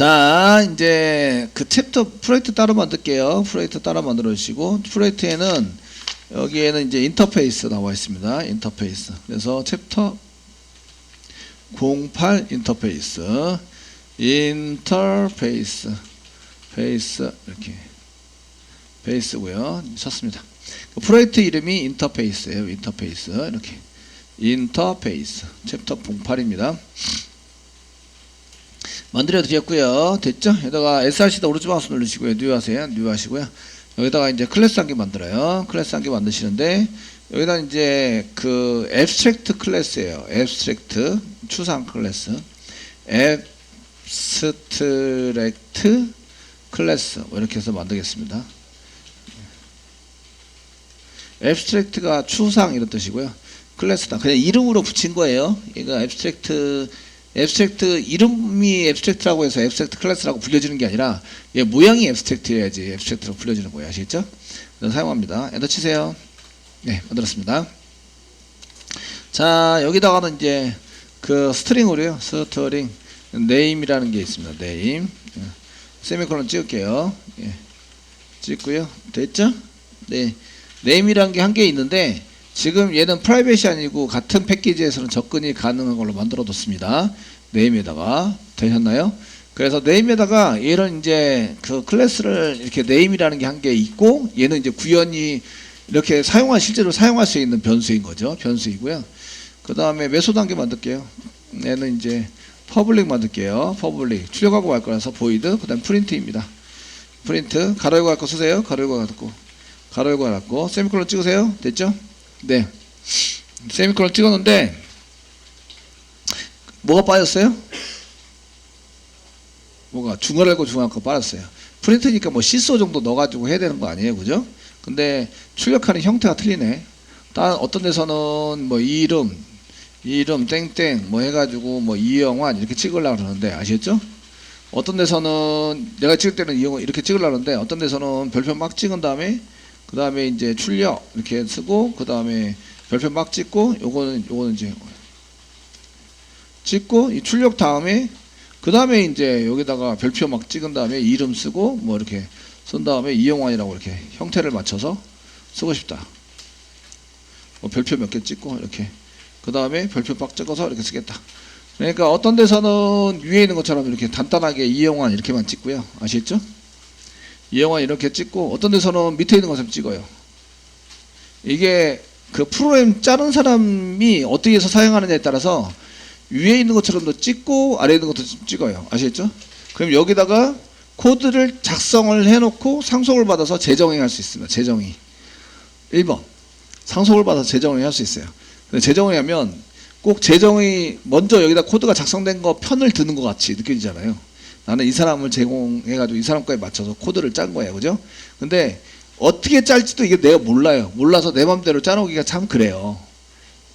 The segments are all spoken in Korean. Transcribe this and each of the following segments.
자, 이제 그 챕터 프로젝트 따로 만들게요. 프로젝트 따로 만들어 주시고 프로젝트에는 여기에는 이제 인터페이스 나와 있습니다. 인터페이스. 그래서 챕터 08 인터페이스. 인터페이스. 페이스 이렇게 베이스고요. 쳤습니다. 그 프로젝트 이름이 인터페이스예요. 인터페이스. 이렇게. 인터페이스. 챕터 08입니다. 만들어 드렸고요. 됐죠? 여기다가 SRC도 오른쪽 마우스 누르시고요. 뉴 하세요. 뉴 하시고요. 여기다가 이제 클래스 한 개 만들어요. 클래스 한 개 만드시는데 여기다 이제 그 앱스트랙트 클래스예요. 앱스트랙트 추상 클래스. 앱스트랙트 클래스 뭐 이렇게 해서 만들겠습니다. 앱스트랙트가 추상 이런 뜻이고요. 클래스다. 그냥 이름으로 붙인 거예요. 얘가 앱스트랙트 앱스트랙트 이름이 앱스트랙트라고 해서 앱스트랙트 클래스라고 불려지는 게 아니라 얘 모양이 앱스트랙트여야지 앱스트랙트로 불려지는 거예요. 아시겠죠? 그래서 사용합니다. 엔터 치세요. 네, 만들었습니다. 자, 여기다가는 이제 그 스트링으로요. 스트링 네임이라는 게 있습니다. 네임. 예. 세미콜론 찍을게요. 예. 찍고요. 됐죠? 네. 네임이라는 게 한 개 있는데 지금 얘는 프라이빗이 아니고 같은 패키지에서는 접근이 가능한 걸로 만들어 뒀습니다. 네임에다가 되셨나요? 그래서 네임에다가 얘를 이제 그 클래스를 이렇게 네임이라는 게 한 개 있고 얘는 이제 구현이 이렇게 사용할 실제로 사용할 수 있는 변수인 거죠. 변수이고요. 그 다음에 한개 만들게요. 얘는 이제 퍼블릭 만들게요. 퍼블릭 출력하고 갈 거라서 보이드 그다음 프린트입니다. 프린트 가로 열고 할거 쓰세요. 가로 열고 갖고 가로 열고 갖고 세미콜론 찍으세요. 됐죠? 네. 세미콜론 찍었는데 뭐가 빠졌어요? 뭐가 중괄하고 중괄거 빠졌어요. 프린트니까 뭐 시소 정도 넣어가지고 해야 되는 거 아니에요, 그죠? 근데 출력하는 형태가 틀리네. 딴 어떤 데서는 뭐 이름, 이름 땡땡 뭐 해가지고 뭐 이영환 이렇게 찍으려고 그러는데 아시겠죠? 어떤 데서는 내가 찍을 때는 이영환 이렇게 찍으려고 하는데 어떤 데서는 별표 막 찍은 다음에 그 다음에 이제 출력 이렇게 쓰고 그 다음에 별표 막 찍고 요거는 요거는 이제 찍고 이 출력 다음에 그 다음에 이제 여기다가 별표 막 찍은 다음에 이름 쓰고 뭐 이렇게 쓴 다음에 이영환이라고 이렇게 형태를 맞춰서 쓰고 싶다. 뭐 별표 몇 개 찍고 이렇게 그 다음에 별표 빡 찍어서 이렇게 쓰겠다. 그러니까 어떤 데서는 위에 있는 것처럼 이렇게 단단하게 이영환 이렇게만 찍고요. 아시겠죠? 이영환 이렇게 찍고 어떤 데서는 밑에 있는 것처럼 찍어요. 이게 그 프로그램 짜는 사람이 어떻게 해서 사용하느냐에 따라서 위에 있는 것처럼도 찍고 아래에 있는 것도 좀 찍어요. 아시겠죠? 그럼 여기다가 코드를 작성을 해놓고 상속을 받아서 재정의할 수 있습니다. 재정의. 1번. 상속을 받아서 재정의 할 수 있어요. 근데 재정의 하면 꼭 재정의 먼저 여기다 코드가 작성된 거 편을 드는 것 같이 느껴지잖아요. 나는 이 사람을 제공해가지고 이 사람 거에 맞춰서 코드를 짠 거예요. 그죠? 근데 어떻게 짤지도 이게 내가 몰라요. 몰라서 내 맘대로 짜놓기가 참 그래요.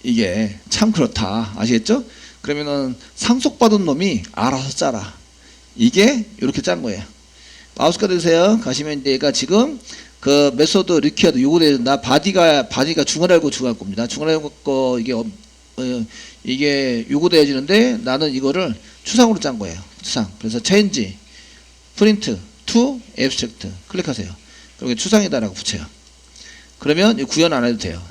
이게 참 그렇다. 아시겠죠? 그러면은 상속받은 놈이 알아서 짜라. 이게 이렇게 짠 거예요. 마우스가 되세요. 가시면 얘가 지금 그 메소드 리퀴어드 요거에 나 바디가 바디가 중괄 알고 중괄 겁니다. 중괄 알고 거 이게 어, 어, 이게 요구되어지는데 나는 이거를 추상으로 짠 거예요. 추상. 그래서 change print to abstract 클릭하세요. 그리고 추상이다라고 붙여요. 그러면 구현 안 해도 돼요.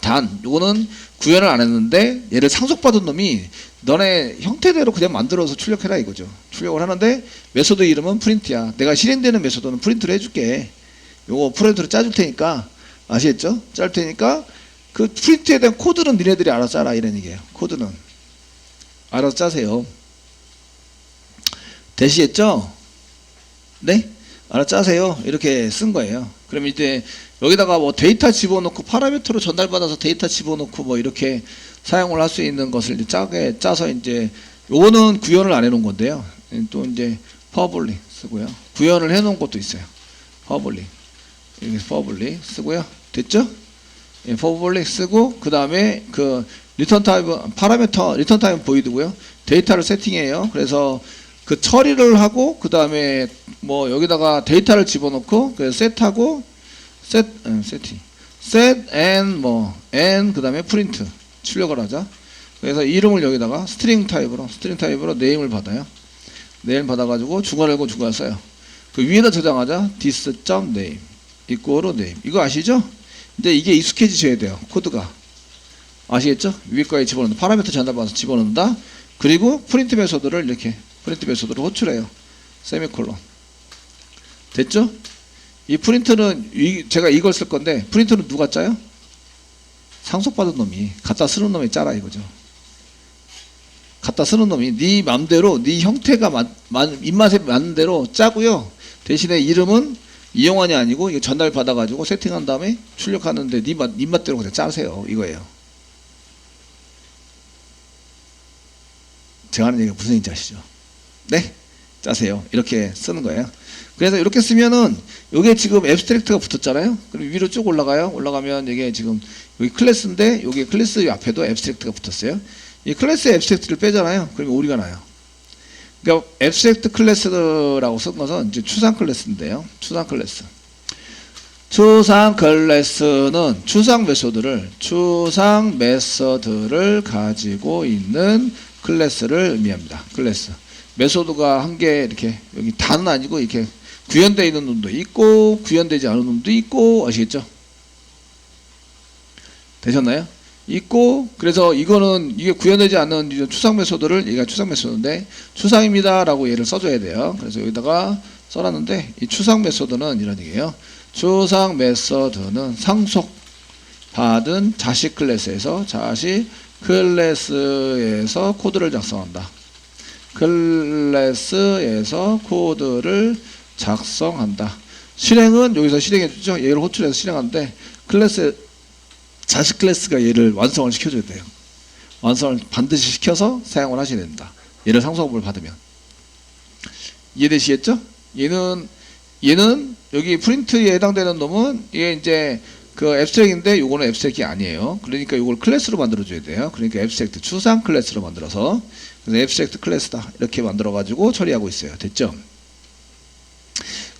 단 요거는 구현을 안 했는데 얘를 상속받은 놈이 너네 형태대로 그냥 만들어서 출력해라 이거죠. 출력을 하는데 메소드 이름은 프린트야. 내가 실행되는 메소드는 프린트를 해줄게. 요거 프린트로 짜줄 테니까 아시겠죠? 짤 테니까 그 프린트에 대한 코드는 니네들이 알아서 짜라 이런 얘기예요. 코드는 알아서 짜세요. 되시겠죠? 네? 알아서 짜세요. 이렇게 쓴 거예요. 그럼 이제 여기다가 뭐 데이터 집어넣고 파라미터로 전달받아서 데이터 집어넣고 뭐 이렇게 사용을 할 수 있는 것을 이제 짜게 짜서 이제 요거는 구현을 안 해놓은 건데요. 또 이제 퍼블릭 쓰고요. 구현을 해놓은 것도 있어요. 퍼블릭 여기 퍼블릭 쓰고요. 됐죠? 예, 퍼블릭 쓰고 그 다음에 그 리턴 타입 파라미터 리턴 타입 보이드고요. 데이터를 세팅해요. 그래서 그 처리를 하고 그 다음에 뭐 여기다가 데이터를 집어넣고 그래서 셋하고 셋 음, 세팅 set and 뭐 and 그 다음에 프린트 출력을 하자. 그래서 이름을 여기다가 스트링 타입으로 스트링 타입으로 네임을 받아요. 네임 받아가지고 중괄호 열고 중괄호 써요. 그 위에다 저장하자 this.name 이꼬로 name 이거 아시죠? 근데 이게 익숙해지셔야 돼요. 코드가 아시겠죠? 위에 거에 집어넣는다. 파라미터 전달받아서 집어넣는다. 그리고 프린트 메소드를 이렇게 프린트 메소드를 호출해요. 세미콜론 됐죠? 이 프린트는 이- 제가 이걸 쓸 건데 프린트는 누가 짜요? 상속받은 놈이 갖다 쓰는 놈이 짜라 이거죠. 갖다 쓰는 놈이 네 맘대로 네 형태가 맞, 맞, 입맛에 맞는 대로 짜고요. 대신에 이름은 이용환이 아니고 이거 전달 받아가지고 세팅한 다음에 출력하는데 네 맛, 입맛대로 그냥 짜세요 이거예요. 제가 하는 얘기가 무슨 얘기인지 아시죠? 네? 짜세요. 이렇게 쓰는 거예요. 그래서 이렇게 쓰면은 이게 지금 앱스트랙트가 붙었잖아요. 그럼 위로 쭉 올라가요. 올라가면 이게 지금 여기 클래스인데 여기 클래스 앞에도 앱스트랙트가 붙었어요. 이 클래스 앱스트랙트를 빼잖아요. 그러면 오리가 나요. 그러니까 앱스트랙트 클래스라고 쓴 것은 이제 추상 클래스인데요. 추상 클래스. 추상 클래스는 추상 메소드를 추상 메서드를 가지고 있는 클래스를 의미합니다. 클래스. 메소드가 한 개 이렇게 여기 다는 아니고 이렇게 구현되어 있는 놈도 있고 구현되지 않은 놈도 있고 아시겠죠? 되셨나요? 있고 그래서 이거는 이게 구현되지 이제 추상 메소드를 얘가 추상 메소드인데 추상입니다 라고 얘를 써줘야 돼요. 그래서 여기다가 써놨는데 이 추상 메소드는 이런 얘기예요. 추상 메소드는 상속 받은 자식 클래스에서 자식 클래스에서 코드를 작성한다. 클래스에서 코드를 작성한다. 실행은 여기서 실행해 주죠. 얘를 호출해서 실행하는데 클래스 자식 클래스가 얘를 완성을 시켜줘야 돼요. 완성을 반드시 시켜서 사용을 하셔야 된다. 얘를 상속업을 받으면 이해되시겠죠? 얘는 얘는 여기 프린트에 해당되는 놈은 이게 이제 그 앱스트랙인데 요거는 앱스트랙이 아니에요. 그러니까 요걸 클래스로 만들어 줘야 돼요. 그러니까 앱스트랙트 추상 클래스로 만들어서 그래서 앱스트랙트 클래스다 이렇게 만들어 가지고 처리하고 있어요. 됐죠?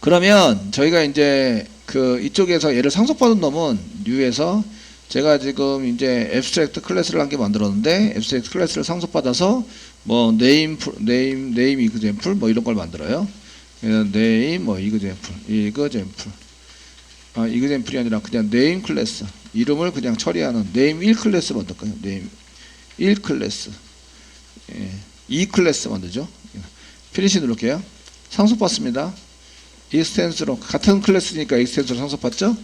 그러면 저희가 이제 그 이쪽에서 얘를 상속받은 놈은 뉴에서 제가 지금 이제 앱스트랙트 클래스를 한 개 만들었는데 앱스트랙트 클래스를 상속받아서 뭐 네임 네임 네임 이그젠플 뭐 이런 걸 만들어요. 네임 뭐 이그젠플 이그젠플 아 이그젠플이 아니라 그냥 네임 클래스 이름을 그냥 처리하는 네임 1 클래스 만들까요? 네임 1 클래스 예, 2 클래스 만들죠. 피니시 누를게요. 상속받습니다. 익스텐스로 같은 클래스니까 익스텐스로 상속받죠.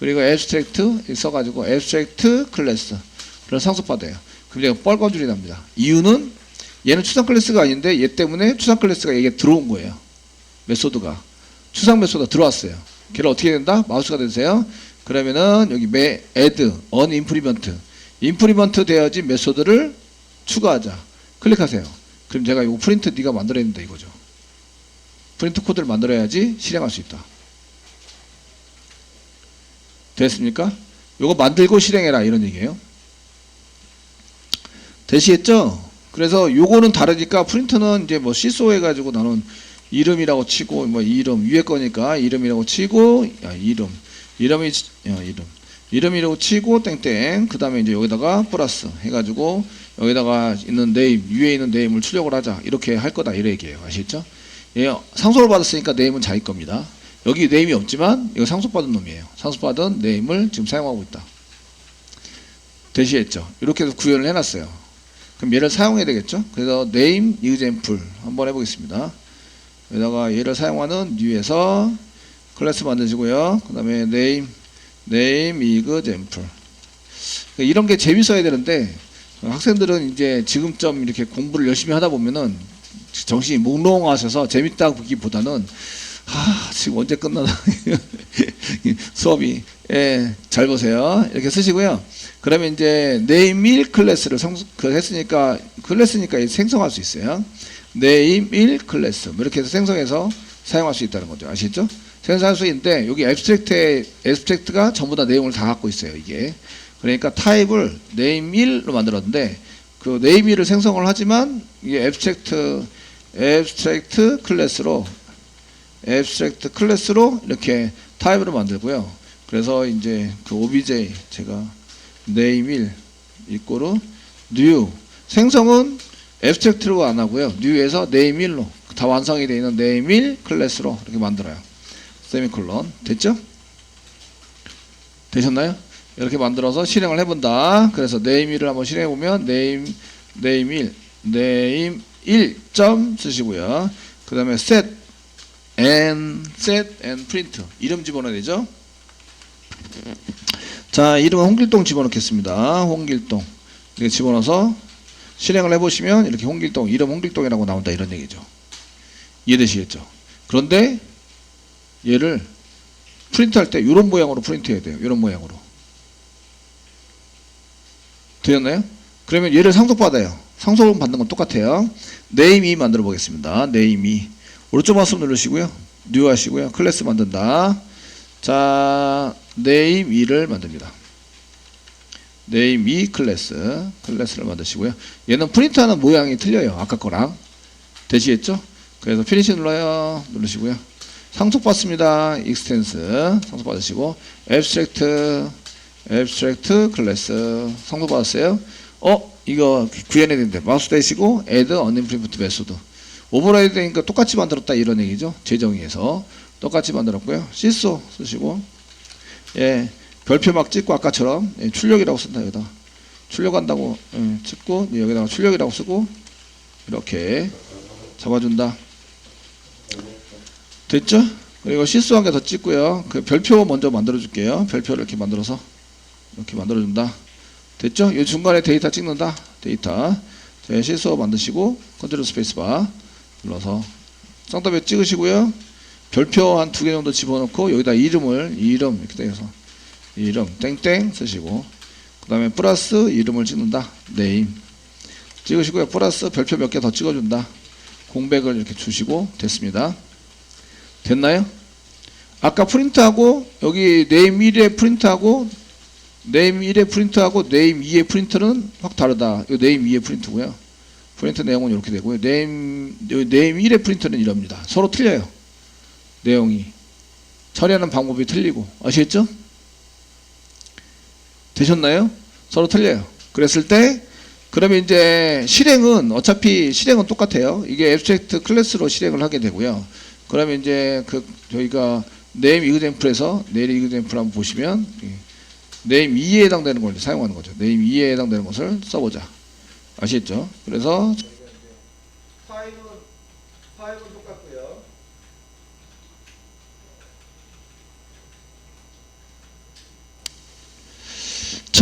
그리고 앱스트랙트 써가지고 앱스트랙트 클래스를 상속받아요. 그럼 제가 뻘건 줄이 납니다. 이유는 얘는 추상 클래스가 아닌데 얘 때문에 추상 클래스가 이게 들어온 거예요. 메소드가 추상 메소드가 들어왔어요. 걔를 어떻게 된다? 마우스가 되세요. 그러면은 여기 매 add on implement implement 되어진 메소드를 추가하자. 클릭하세요. 그럼 제가 이거 프린트 네가 만들어야 된다 이거죠. 프린트 코드를 만들어야지 실행할 수 있다. 됐습니까? 요거 만들고 실행해라 이런 얘기예요. 되시겠죠? 그래서 요거는 다르니까 프린트는 이제 뭐 시소 해가지고 나는 이름이라고 치고 뭐 이름 위에 거니까 이름이라고 치고 야 이름 이름이 야, 이름 이름이라고 치고 땡땡 그 다음에 이제 여기다가 플러스 해가지고 여기다가 있는 네임 위에 있는 네임을 출력을 하자 이렇게 할 거다 이런 얘기예요 아시겠죠? 예, 상속을 받았으니까 네임은 자기 겁니다. 여기 네임이 없지만 이거 상속받은 놈이에요. 상속받은 네임을 지금 사용하고 있다. 되시겠죠? 이렇게 해서 구현을 해놨어요. 그럼 얘를 사용해야 되겠죠? 그래서 name example 한번 해보겠습니다. 여기다가 얘를 사용하는 new에서 클래스 만드시고요. 그 다음에 name name example 그러니까 이런 게 재밌어야 되는데 학생들은 이제 지금쯤 이렇게 공부를 열심히 하다 보면은 정신이 몽롱하셔서 재밌다 보기보다는 아 지금 언제 끝나나? 수업이. 예, 잘 보세요. 이렇게 쓰시고요. 그러면 이제 1 클래스를 성, 그 했으니까 클래스니까 생성할 수 있어요 네임 1 클래스. 뭐 이렇게 해서 생성해서 사용할 수 있다는 거죠. 아시죠? 생성할 수 있는데 여기 앱스트랙트에 앱스트랙트가 전부 다 내용을 다 갖고 있어요 이게. 그러니까 타입을 네임 1로 만들었는데 그 네임 1을 생성을 하지만 이게 앱스트랙트 앱스트랙트 클래스로 앱스트랙트 클래스로 이렇게 타입으로 만들고요. 그래서 이제 그 obj 제가 name 1 이꼬로 new. 생성은 앱스트랙트로 안 하고요. name 1로 다 완성이 되어 있는 1 클래스로 이렇게 만들어요. 세미콜론 됐죠? 되셨나요? 이렇게 만들어서 실행을 해본다. 그래서 1을 한번 실행해 보면 name name 1 name 1점 쓰시고요. 그 다음에 set and set and print 이름 집어넣어야 되죠. 자 이름은 홍길동 집어넣겠습니다. 홍길동 이렇게 집어넣어서 실행을 해보시면 이렇게 홍길동 이름 홍길동이라고 나온다 이런 얘기죠. 이해되시겠죠? 그런데 얘를 프린트할 때 이런 모양으로 프린트해야 돼요. 이런 모양으로. 되었나요? 그러면 얘를 상속받아요. 상속을 받는 건 똑같아요. 2 만들어 보겠습니다. 2. 오른쪽 마우스 누르시고요. new 하시고요. 클래스 만든다. 자, name 2를 만듭니다. 2 클래스. 클래스를 만드시고요. 얘는 프린트하는 모양이 틀려요. 아까 거랑. 되시겠죠? 그래서 피니시 눌러요. 누르시고요. 상속받습니다. 익스텐스 상속받으시고 abstract abstract 클래스 상속받았어요. 어? 이거 구현해야 되는데 마우스 대시고 add uninput method 오버라이드 되니까 똑같이 만들었다 이런 얘기죠. 재정의에서 똑같이 만들었고요. 시소 쓰시고 예 별표 막 찍고 아까처럼 예, 출력이라고 쓴다 여기다 출력한다고 예, 찍고 여기다가 출력이라고 쓰고 이렇게 잡아준다. 됐죠? 그리고 실수 한 개 더 찍고요. 그 별표 먼저 만들어 줄게요. 별표를 이렇게 만들어서 이렇게 만들어 준다. 됐죠? 이 중간에 데이터 찍는다. 데이터. 자, 실수 만드시고 컨트롤 스페이스바 눌러서 쌍따배 찍으시고요. 별표 한 두 개 정도 집어넣고 여기다 이름을 이름 이렇게 해서 이름 땡땡 쓰시고 그 다음에 플러스 이름을 찍는다. 네임 찍으시고요. 플러스 별표 몇 개 더 찍어준다. 공백을 이렇게 주시고 됐습니다. 됐나요? 아까 프린트하고 여기 네임 1에 프린트하고 네임 1에 프린트하고 네임 2의 프린트는 확 다르다. 이 네임 2의 프린트고요. 프린트 내용은 이렇게 되고요. 네임 네임 1의 프린트는 이럽니다. 서로 틀려요. 내용이 처리하는 방법이 틀리고 아시겠죠? 되셨나요? 서로 틀려요. 그랬을 때 그러면 이제 실행은 어차피 실행은 똑같아요. 이게 앱스트랙트 클래스로 실행을 하게 되고요. 그러면 이제 그 저희가 네임 이그젠플에서 네임 이그젠플 한번 보시면 네임 2에 해당되는 걸 사용하는 거죠. 네임 2에 해당되는 것을 써보자. 아시겠죠? 그래서 파일은 파일은 똑같고요.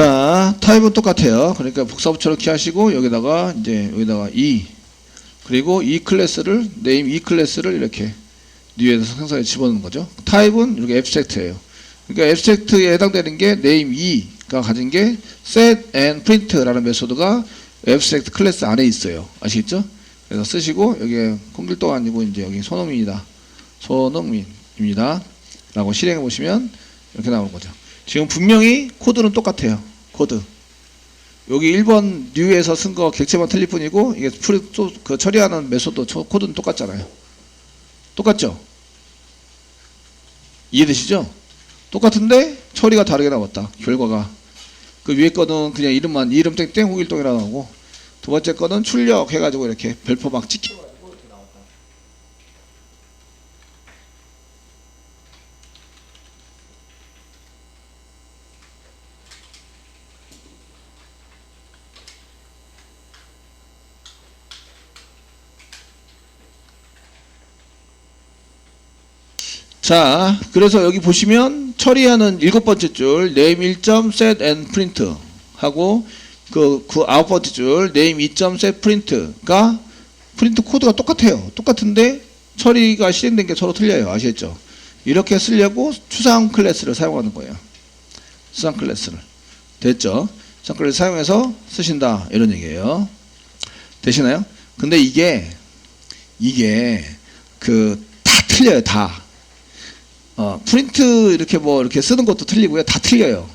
자, 타입은 똑같아요. 그러니까 복사부처럼 키하시고 여기다가 이제 여기다가 E 그리고 E 클래스를 네임 E 클래스를 이렇게 뉴에서 생성해 집어넣는 거죠. 타입은 이렇게 앱스트랙트예요. 그러니까 앱스트랙트에 해당되는 게 네임 E가 가진 게 set and print라는 메소드가 앱스트랙트 클래스 안에 있어요. 아시겠죠? 그래서 쓰시고 여기에 콩길도 아니고 이제 여기 손흥민이다. 손흥민입니다. 라고 실행해 보시면 이렇게 나오는 거죠. 지금 분명히 코드는 똑같아요. 코드. 여기 1번 뉴에서 쓴 거 객체만 틀릴 뿐이고 이게 프리, 또, 그 처리하는 메소드 초- 코드는 똑같잖아요. 똑같죠? 이해되시죠? 똑같은데 처리가 다르게 나왔다. 결과가. 그 위에 거는 그냥 이름만 이름 땡땡 호길동이라고 하고 두 번째 거는 출력 해가지고 이렇게 별표 막 찍혀. 자, 그래서 여기 보시면 처리하는 일곱 번째 줄 name 1점 set and print 하고 그, 그 아홉 번째 줄 name 2점 set print가 프린트 코드가 똑같아요. 똑같은데 처리가 실행된 게 서로 틀려요. 아시겠죠? 이렇게 쓰려고 추상 클래스를 사용하는 거예요. 추상 클래스를. 됐죠? 추상 클래스 사용해서 쓰신다. 이런 얘기예요. 되시나요? 근데 이게 이게 그 다 틀려요. 다. 어, 프린트 이렇게 뭐 이렇게 쓰는 것도 틀리고요. 다 틀려요.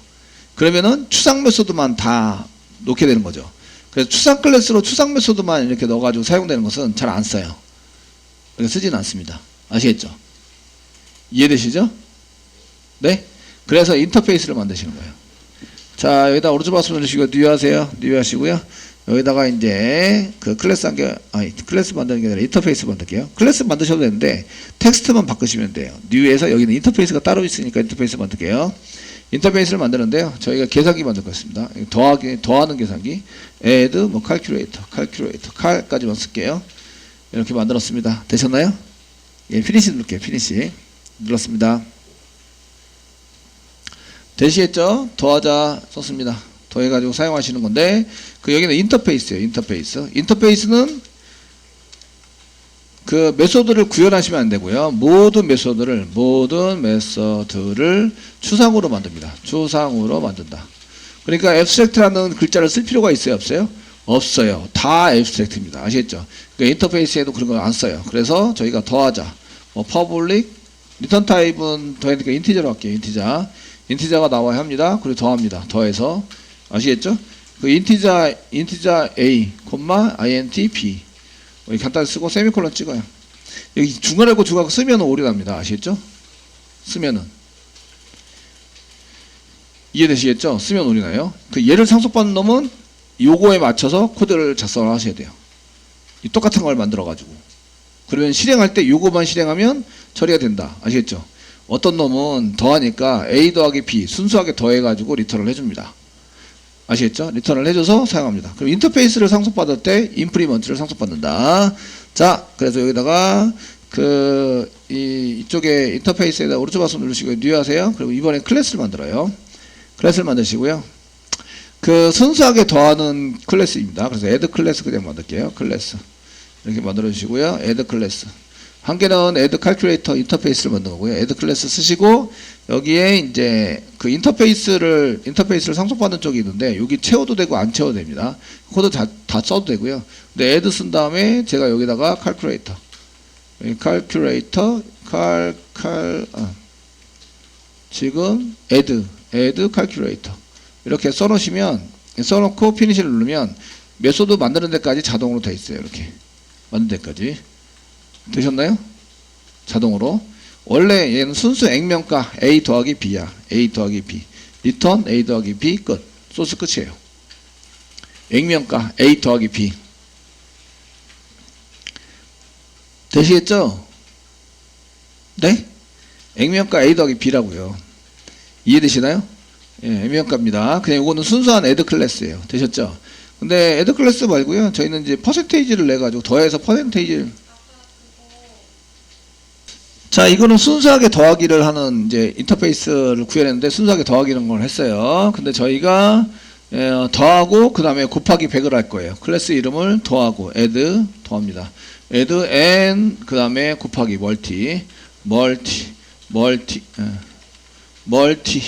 그러면은 추상 메소드만 다 놓게 되는 거죠. 그래서 추상 클래스로 추상 메소드만 이렇게 넣어가지고 사용되는 것은 잘 안 써요. 그래서 쓰진 않습니다. 아시겠죠? 이해되시죠? 네? 그래서 인터페이스를 만드시는 거예요. 자, 여기다 오른쪽 마우스 누르시고 뉴 하세요. 뉴 하시고요. 여기다가 이제 그 클래스 한 개, 아니 클래스 만드는 게 아니라 인터페이스 만들게요. 클래스 만드셔도 되는데 텍스트만 바꾸시면 돼요. 뉴에서 여기는 인터페이스가 따로 있으니까 인터페이스 만들게요. 인터페이스를 만드는데요. 저희가 계산기 만들 것입니다. 더하기, 더하는 계산기. add, 뭐, calculator, calculator, cal까지만 쓸게요. 이렇게 만들었습니다. 되셨나요? 예, 피니시 누를게요. 피니시. 눌렀습니다. 대시했죠? 더하자 썼습니다. 더해가지고 사용하시는 건데, 그 여기는 인터페이스예요. 인터페이스. 인터페이스는 그 메소드를 구현하시면 안 되고요. 모든 메소드를 모든 메소드를 추상으로 만듭니다. 추상으로 만든다. 그러니까 abstract라는 글자를 쓸 필요가 있어요, 없어요? 없어요. 다 abstract입니다. 아시겠죠? 그러니까 인터페이스에도 그런 걸 안 써요. 그래서 저희가 더하자. 뭐 public 리턴 타입은 더하니까 인티저로 할게요. 인티자. 인티자가 나와야 합니다. 그리고 더합니다. 더해서 아시겠죠? 그 인티자 인티자 a, int b 여기 간단히 쓰고 세미콜론 찍어요. 여기 중간에 고 중간 쓰면 오류 납니다. 아시겠죠? 쓰면은 이해되시겠죠? 쓰면 오류 나요. 그 얘를 상속받는 놈은 요거에 맞춰서 코드를 작성을 하셔야 돼요. 이 똑같은 걸 만들어 가지고 그러면 실행할 때 요거만 실행하면 처리가 된다. 아시겠죠? 어떤 놈은 더하니까 a 더하기 b 순수하게 더해 가지고 리턴을 해줍니다. 아시겠죠? 리턴을 해줘서 사용합니다. 그럼 인터페이스를 상속받을 때 인프리먼트를 상속받는다. 자, 그래서 여기다가 그 이, 이쪽에 인터페이스에다 오른쪽 마우스 누르시고 뉴 하세요. 그리고 이번에 클래스를 만들어요. 클래스를 만드시고요. 그 순수하게 더하는 클래스입니다. 그래서 add 클래스 그냥 만들게요. 클래스 이렇게 만들어 주시고요. add 클래스 한 개는 add calculator 인터페이스를 만든 거고요. add 클래스 쓰시고 여기에 이제 그 인터페이스를 인터페이스를 상속받는 쪽이 있는데 여기 채워도 되고 안 채워도 됩니다. 코드 다, 다 써도 되고요. 근데 add 쓴 다음에 제가 여기다가 calculator calculator cal cal 아, 지금 add add calculator 이렇게 써놓으시면 써놓고 피니시를 누르면 메소드 만드는 데까지 자동으로 돼 있어요. 이렇게 만든 데까지 되셨나요? 자동으로 원래 얘는 순수 액면가 a 더하기 b야. a 더하기 b 리턴 a 더하기 b 끝 소스 끝이에요. 액면가 a 더하기 b 되시겠죠? 네? 액면가 a 더하기 b라고요. 이해되시나요? 예, 액면가입니다. 그냥 이거는 순수한 애드 클래스예요. 되셨죠? 근데 애드 클래스 말고요. 저희는 이제 퍼센테이지를 내 가지고 더해서 퍼센테이지를 자, 이거는 순수하게 더하기를 하는 이제 인터페이스를 구현했는데 순수하게 더하기는 걸 했어요. 근데 저희가 에, 더하고 그 다음에 곱하기 100을 할 거예요. 클래스 이름을 더하고 add 더합니다. add n 그 다음에 곱하기 멀티 멀티 멀티 에, 멀티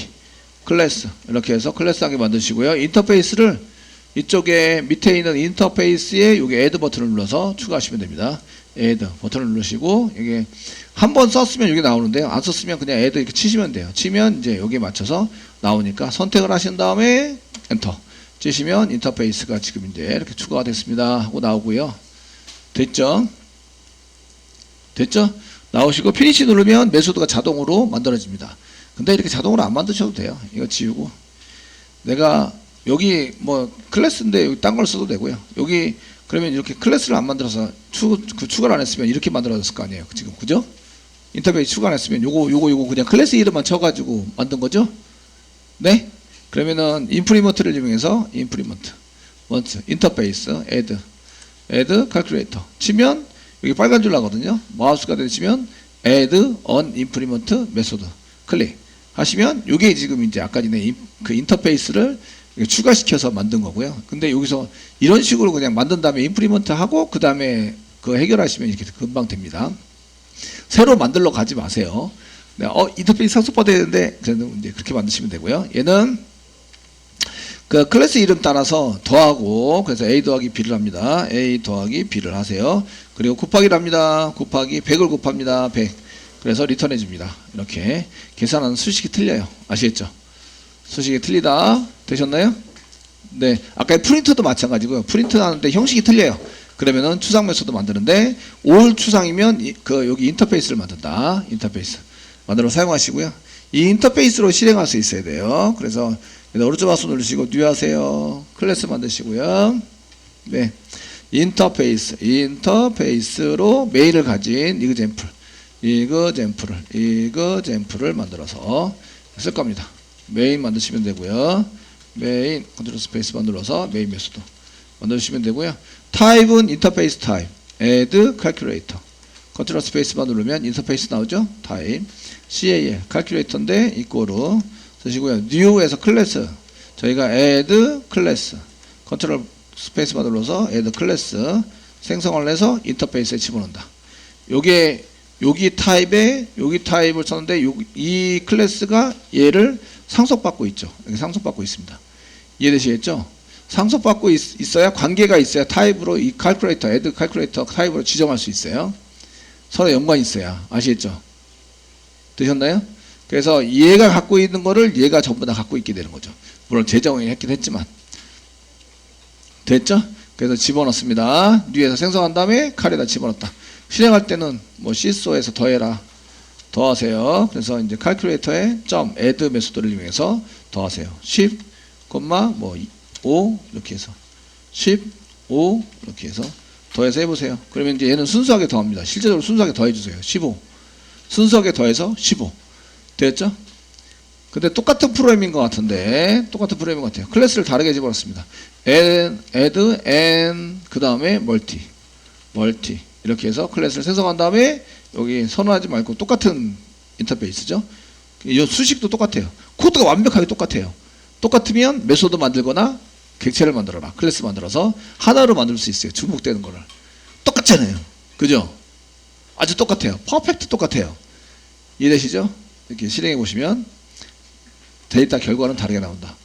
클래스 이렇게 해서 클래스 하게 만드시고요. 인터페이스를 이쪽에 밑에 있는 인터페이스에 여기 add 버튼을 눌러서 추가하시면 됩니다. Add 버튼을 누르시고 이게 한 번 썼으면 여기 나오는데요. 안 썼으면 그냥 add 이렇게 치시면 돼요. 치면 이제 여기에 맞춰서 나오니까 선택을 하신 다음에 엔터 치시면 인터페이스가 지금 이제 이렇게 추가가 됐습니다 하고 나오고요. 됐죠? 됐죠? 나오시고 피니시 누르면 메소드가 자동으로 만들어집니다. 근데 이렇게 자동으로 안 만드셔도 돼요. 이거 지우고 내가 여기 뭐 클래스인데 여기 딴 걸 써도 되고요. 여기 그러면 이렇게 클래스를 안 만들어서 추, 그 추가를 안 했으면 이렇게 만들어졌을 거 아니에요. 지금 그죠? 인터페이스 추가 안 했으면 요거 요거 요거 그냥 클래스 이름만 쳐가지고 만든 거죠? 네? 그러면은 인프리먼트를 이용해서 인프리먼트, 먼트, 인터페이스, add, add calculator 치면 여기 빨간 줄 나거든요. 마우스가 되시면 add on implement method 클릭 하시면 이게 지금 이제 아까 전에 인- 그 인터페이스를 추가시켜서 만든 거고요. 근데 여기서 이런 식으로 그냥 만든 다음에 인프리먼트 하고 그 다음에 그 해결하시면 이렇게 금방 됩니다. 새로 만들러 가지 마세요. 네, 어 인터페이스 상속받아야 되는데 이제 그렇게 만드시면 되고요. 얘는 그 클래스 이름 따라서 더하고 그래서 a 더하기 b를 합니다. a 더하기 b를 하세요. 그리고 곱하기를 합니다. 곱하기 100을 곱합니다. 100. 그래서 리턴해 줍니다. 이렇게 계산하는 수식이 틀려요. 아시겠죠? 수식이 틀리다. 되셨나요? 네. 아까 프린트도 마찬가지고요. 프린트 하는데 형식이 틀려요. 그러면은 추상 메소드 만드는데 올 추상이면 이- 그 여기 인터페이스를 만든다. 인터페이스. 만들어 사용하시고요. 이 인터페이스로 실행할 수 있어야 돼요. 그래서 오른쪽 마우스 누르시고 뉴 하세요. 클래스 만드시고요. 네. 인터페이스, 인터페이스로 메일을 가진 이그젠플, 이그젠플을, 이그젠플을 만들어서 쓸 겁니다. 메인 만드시면 되고요. 메인 컨트롤 스페이스 만들어서 메인 메소드 만드시면 되고요. 타입은 인터페이스 타입, add calculator. 컨트롤 스페이스만 누르면 인터페이스 나오죠? 타입, CAL, calculator인데 이꼬로 쓰시고요. new에서 클래스, 저희가 add 클래스, 컨트롤 스페이스만 눌러서 add 클래스 생성을 해서 인터페이스에 집어넣는다. 요게 여기 타입에 여기 타입을 썼는데 요, 이 클래스가 얘를 상속받고 있죠. 상속받고 있습니다. 이해되시겠죠? 상속받고 있, 있어야 관계가 있어야 타입으로 이 칼큘레이터, 애드 칼큘레이터 타입으로 지정할 수 있어요. 서로 연관이 있어야 아시겠죠? 되셨나요? 그래서 얘가 갖고 있는 거를 얘가 전부 다 갖고 있게 되는 거죠. 물론 재정을 했긴 했지만 됐죠? 그래서 집어넣습니다. 뉘에서 생성한 다음에 칼에다 집어넣었다. 실행할 때는 뭐 시소에서 더해라. 더하세요. 그래서 이제 칼큘레이터에 점 add 메소드를 이용해서 더하세요. 10, 뭐 5 이렇게 해서 10, 5 이렇게 해서 더해서 해보세요. 그러면 이제 얘는 순수하게 더합니다. 실제적으로 순수하게 더해주세요. 15 순수하게 더해서 15 됐죠? 근데 똑같은 프로그램인 것 같은데 똑같은 프로그램인 것 같아요. 클래스를 다르게 집어넣습니다. add, add, n 그 다음에 멀티, 멀티 이렇게 해서 클래스를 생성한 다음에 여기 선호하지 말고 똑같은 인터페이스죠. 이 수식도 똑같아요. 코드가 완벽하게 똑같아요. 똑같으면 메소드 만들거나 객체를 만들어라. 클래스 만들어서 하나로 만들 수 있어요. 중복되는 거를. 똑같잖아요. 그죠? 아주 똑같아요. 퍼펙트 똑같아요. 이해되시죠? 이렇게 실행해 보시면 데이터 결과는 다르게 나온다.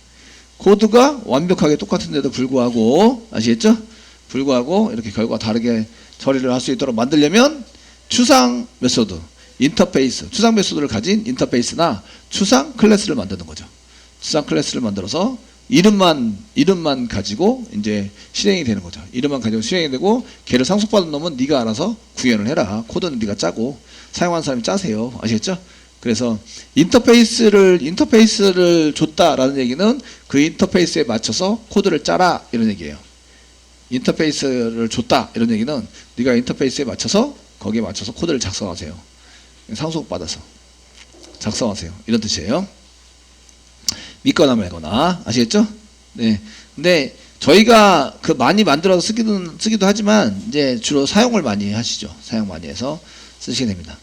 코드가 완벽하게 똑같은데도 불구하고 아시겠죠? 불구하고 이렇게 결과 다르게 처리를 할 수 있도록 만들려면 추상 메소드, 인터페이스, 추상 메소드를 가진 인터페이스나 추상 클래스를 만드는 거죠. 추상 클래스를 만들어서 이름만 이름만 가지고 이제 실행이 되는 거죠. 이름만 가지고 실행이 되고 걔를 상속받은 놈은 네가 알아서 구현을 해라. 코드는 네가 짜고 사용하는 사람이 짜세요. 아시겠죠? 그래서 인터페이스를 인터페이스를 줬다라는 얘기는 그 인터페이스에 맞춰서 코드를 짜라 이런 얘기예요. 인터페이스를 줬다 이런 얘기는 네가 인터페이스에 맞춰서 거기에 맞춰서 코드를 작성하세요. 상속 받아서 작성하세요. 이런 뜻이에요. 믿거나 말거나 아시겠죠? 네. 근데 저희가 그 많이 만들어서 쓰기도 쓰기도 하지만 이제 주로 사용을 많이 하시죠. 사용 많이 해서 쓰시게 됩니다.